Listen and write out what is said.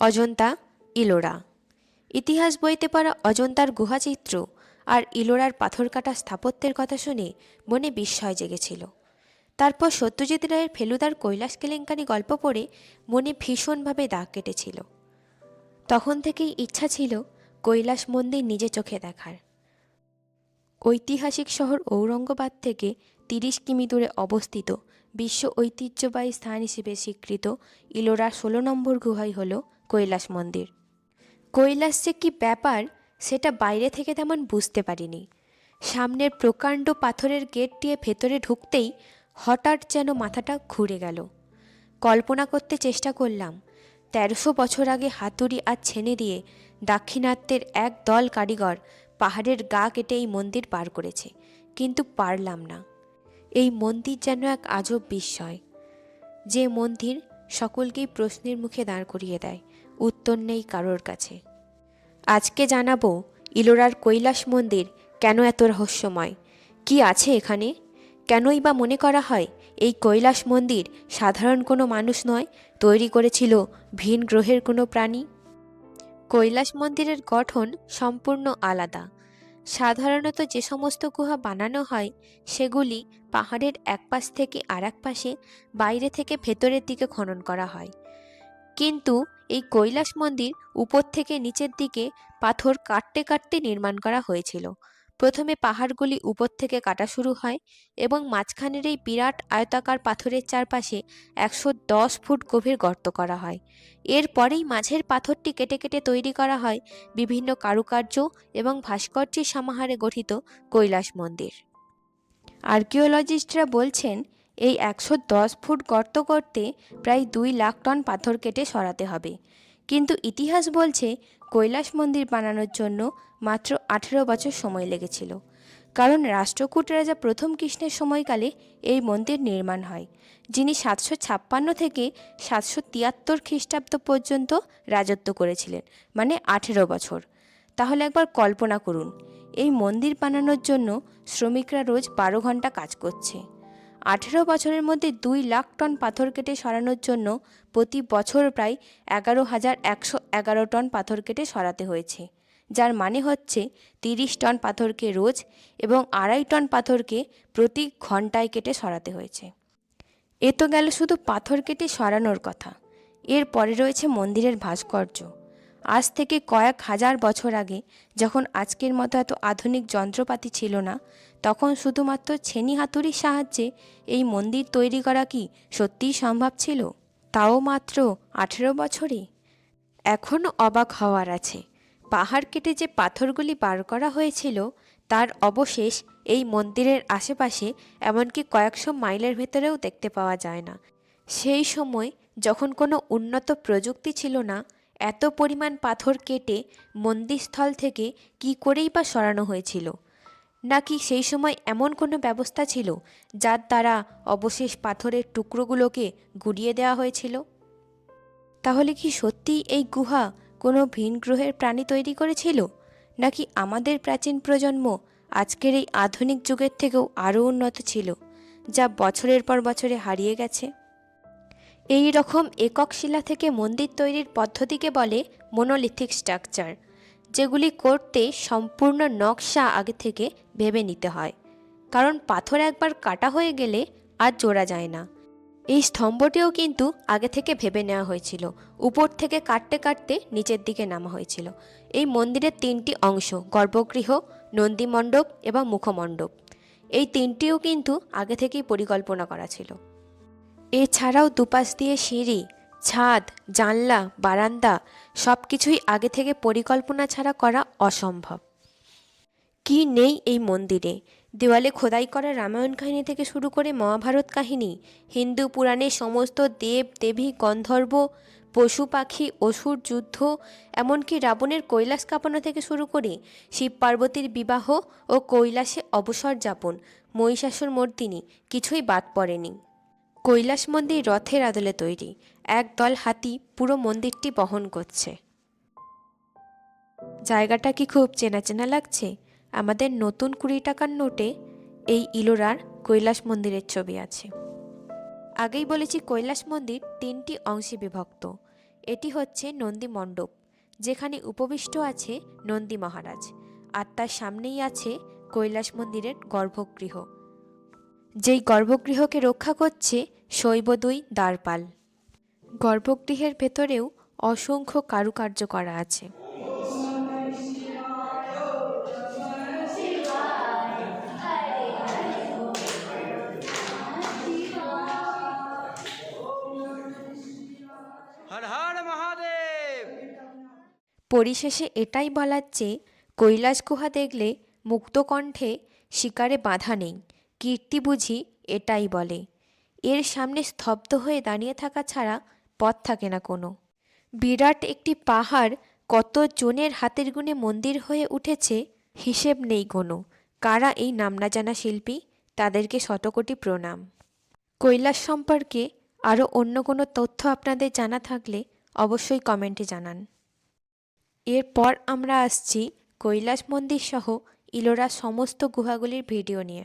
অজন্তা, ইলোরা। ইতিহাস বইতে পড়া অজন্তার গুহাচিত্র আর ইলোরার পাথর কাটা স্থাপত্যের কথা শুনে মনে বিস্ময় জেগেছিল। তারপর সত্যজিৎ রায়ের ফেলুদার কৈলাস কেলেঙ্কানি গল্প পড়ে মনে ভীষণভাবে দাগ কেটেছিল। তখন থেকেই ইচ্ছা ছিল কৈলাস মন্দির নিজে চোখে দেখার। ঐতিহাসিক শহর ঔরঙ্গাবাদ থেকে তিরিশ কিমি দূরে অবস্থিত বিশ্ব ঐতিহ্যবাহী স্থান হিসেবে স্বীকৃত ইলোরার ষোলো নম্বর গুহাই হল কৈলাস মন্দির। কৈলাস যে কী ব্যাপার, সেটা বাইরে থেকে তেমন বুঝতে পারিনি। সামনের প্রকাণ্ড পাথরের গেট দিয়ে ভেতরে ঢুকতেই হঠাৎ যেন মাথাটা ঘুরে গেল। কল্পনা করতে চেষ্টা করলাম, তেরোশো বছর আগে হাতুড়ি আর ছেনে দিয়ে দাক্ষিণাত্যের এক দল কারিগর পাহাড়ের গা কেটে এই মন্দির পার করেছে, কিন্তু পারলাম না। এই মন্দির যেন এক আজব বিস্ময়। যে মন্দির সকলকেই প্রশ্নের মুখে দাঁড় করিয়ে দেয় উত্তর নেই কারোর কাছে। আজকে জানাব ইলোরার কৈলাস মন্দির কেন এত রহস্যময়? কি আছে এখানে? কেনই বা মনে করা হয় এই কৈলাস মন্দির সাধারণ কোনো মানুষ নয়, তৈরি করেছিল ভিন গ্রহের কোনো প্রাণী? কৈলাস মন্দিরের গঠন সম্পূর্ণ আলাদা। সাধারণত যে সমস্ত গুহা বানানো হয়, সেগুলি পাহাড়ের এক পাশ থেকে আর পাশে বাইরে থেকে ভেতরের দিকে খনন করা হয়। কিন্তু এই কৈলাস মন্দির উপর থেকে নিচের দিকে পাথর কাটতে কাটতে নির্মাণ করা হয়েছিল। প্রথমে পাহাড়গুলি উপর থেকে কাটা শুরু হয় এবং মাঝখানের এই বিরাট আয়তাকার পাথরের চারপাশে একশো দশ ফুট গভীর গর্ত করা হয়। এরপরেই মাঝের পাথরটি কেটে কেটে তৈরি করা হয় বিভিন্ন কারুকার্য এবং ভাস্কর্যের সমাহারে গঠিত কৈলাস মন্দির। আর্কিওলজিস্টরা বলছেন এই একশো দশ ফুট গর্ত করতে প্রায় দুই লাখ টন পাথর কেটে সরাতে হবে। কিন্তু ইতিহাস বলছে কৈলাস মন্দির বানানোর জন্য মাত্র আঠেরো বছর সময় লেগেছিল। কারণ রাষ্ট্রকূট রাজা প্রথম কৃষ্ণের সময়কালে এই মন্দির নির্মাণ হয়, যিনি সাতশো ছাপ্পান্ন থেকে সাতশো তিয়াত্তর খ্রিস্টাব্দ পর্যন্ত রাজত্ব করেছিলেন মানে আঠেরো বছর। তাহলে একবার কল্পনা করুন, এই মন্দির বানানোর জন্য শ্রমিকরা রোজ বারো ঘণ্টা কাজ করছে। আঠেরো বছরের মধ্যে দুই লাখ টন পাথর কেটে সরানোর জন্য প্রতি বছর প্রায় এগারো হাজার একশো এগারো টন পাথর কেটে সরাতে হয়েছে। যার মানে হচ্ছে তিরিশ টন পাথরকে রোজ এবং আড়াই টন পাথরকে প্রতি ঘন্টায় কেটে সরাতে হয়েছে। এ তো গেল শুধু পাথর কেটে সরানোর কথা। এর পরে রয়েছে মন্দিরের ভাস্কর্য। আজ থেকে কয়েক হাজার বছর আগে যখন আজকের মতো এত আধুনিক যন্ত্রপাতি ছিল না, তখন শুধুমাত্র ছেনি হাতুড়ির সাহায্যে এই মন্দির তৈরি করা কি সত্যিই সম্ভব ছিল? তাও মাত্র আঠেরো বছরে? এখনও অবাক হওয়ার আছে। পাহাড় কেটে যে পাথরগুলি বার করা হয়েছিল, তার অবশেষ এই মন্দিরের আশেপাশে এমনকি কয়েকশো মাইলের ভেতরেও দেখতে পাওয়া যায় না। সেই সময় যখন কোনো উন্নত প্রযুক্তি ছিল না এত পরিমাণ পাথর কেটে মন্দিরস্থল থেকে কি করেই বা সরানো হয়েছিল? নাকি সেই সময় এমন কোনো ব্যবস্থা ছিল যার দ্বারা অবশেষ পাথরের টুকরোগুলোকে গুড়িয়ে দেওয়া হয়েছিল? তাহলে কি সত্যিই এই গুহা কোনো ভিন গ্রহের প্রাণী তৈরি করেছিল? নাকি আমাদের প্রাচীন প্রজন্ম আজকের এই আধুনিক যুগের থেকেও আরও উন্নত ছিল, যা বছরের পর বছরে হারিয়ে গেছে? এই রকম একক শিলা থেকে মন্দির তৈরির পদ্ধতিকে বলে মোনোলিথিক স্ট্রাকচার যেগুলি করতে সম্পূর্ণ নকশা আগে থেকে ভেবে নিতে হয়। কারণ পাথর একবার কাটা হয়ে গেলে আর জোড়া যায় না। এই স্তম্ভটিও কিন্তু আগে থেকে ভেবে নেওয়া হয়েছিল। উপর থেকে কাটতে কাটতে নিচের দিকে নামা হয়েছিল। এই মন্দিরের তিনটি অংশ, গর্ভগৃহ নন্দীমণ্ডপ এবং মুখমণ্ডপ। এই তিনটিও কিন্তু আগে থেকেই পরিকল্পনা করা ছিল। এছাড়াও দুপাশ দিয়ে সিঁড়ি, ছাদ, জানলা, বারান্দা সব কিছুই আগে থেকে পরিকল্পনা ছাড়া করা অসম্ভব। কি নেই এই মন্দিরে? দেওয়ালে খোদাই করা রামায়ণ কাহিনী থেকে শুরু করে মহাভারত কাহিনী, হিন্দু পুরাণে সমস্ত দেব, দেবী, গন্ধর্ব, পশু পাখি, অসুর, যুদ্ধ, এমনকি রাবণের কৈলাস কাঁপানো থেকে শুরু করে শিব পার্বতীর বিবাহ ও কৈলাসে অবসর যাপন মহিষাসুর মর্দিনী কিছুই বাদ পড়েনি। কৈলাস মন্দির রথের আদলে তৈরি। এক দল হাতি পুরো মন্দিরটি বহন করছে। জায়গাটা কি খুব চেনা চেনা লাগছে? আমাদের নতুন কুড়ি টাকার নোটে এই ইলোরার কৈলাস মন্দিরের ছবি আছে। আগেই বলেছি কৈলাস মন্দির তিনটি অংশে বিভক্ত। এটি হচ্ছে নন্দী মণ্ডপ, যেখানে উপবিষ্ট আছে নন্দী মহারাজ, আর তার সামনেই আছে কৈলাস মন্দিরের গর্ভগৃহ। যেই গর্ভগৃহকে রক্ষা করছে শৈবদুই দ্বারপাল। গর্ভগৃহের ভেতরেও অসংখ্য কারুকার্য করা আছে। পরিশেষে এটাই বলার চেয়ে কৈলাস গুহা দেখলে মুক্তকণ্ঠে শিকারে বাধা নেই। কীর্তি বুঝি এটাই বলে। এর সামনে স্তব্ধ হয়ে দাঁড়িয়ে থাকা ছাড়া পথ থাকে না কোনো। বিরাট একটি পাহাড় কত জনের হাতের গুণে মন্দির হয়ে উঠেছে হিসেব নেই কোনো। কারা এই নাম না জানা শিল্পী? তাদেরকে শতকোটি প্রণাম। কৈলাস সম্পর্কে আরও অন্য কোনো তথ্য আপনাদের জানা থাকলে অবশ্যই কমেন্টে জানান। এরপর আমরা আসছি কৈলাস মন্দির সহ ইলোরা সমস্ত গুহাগুলির ভিডিও নিয়ে।